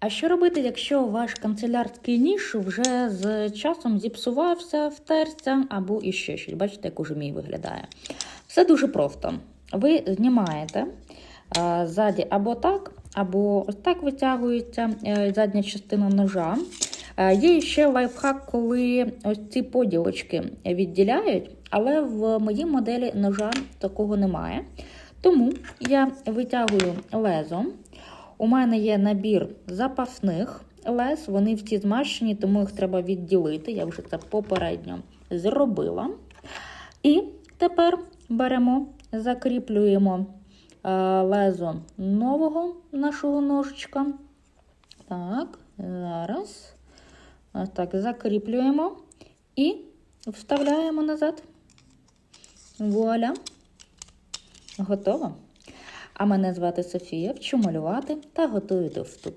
А що робити, якщо ваш канцелярський ніж вже з часом зіпсувався, втерся або іще щось? Бачите, як уже мій виглядає. Все дуже просто. Ви знімаєте а, ззаді або так, або ось так витягується е, задня частина ножа. Е, Є ще лайфхак, коли ось ці поділочки відділяють, але в моїй моделі ножа такого немає. Тому я витягую лезо. У мене є набір запасних лез, вони всі змащені, тому їх треба відділити. Я вже це попередньо зробила. І тепер беремо, закріплюємо е, лезо нового нашого ножичка. Так, зараз. Ось так, закріплюємо і вставляємо назад. Вуаля. Готово. А мене звати Софія, вчу малювати та готую до вступу.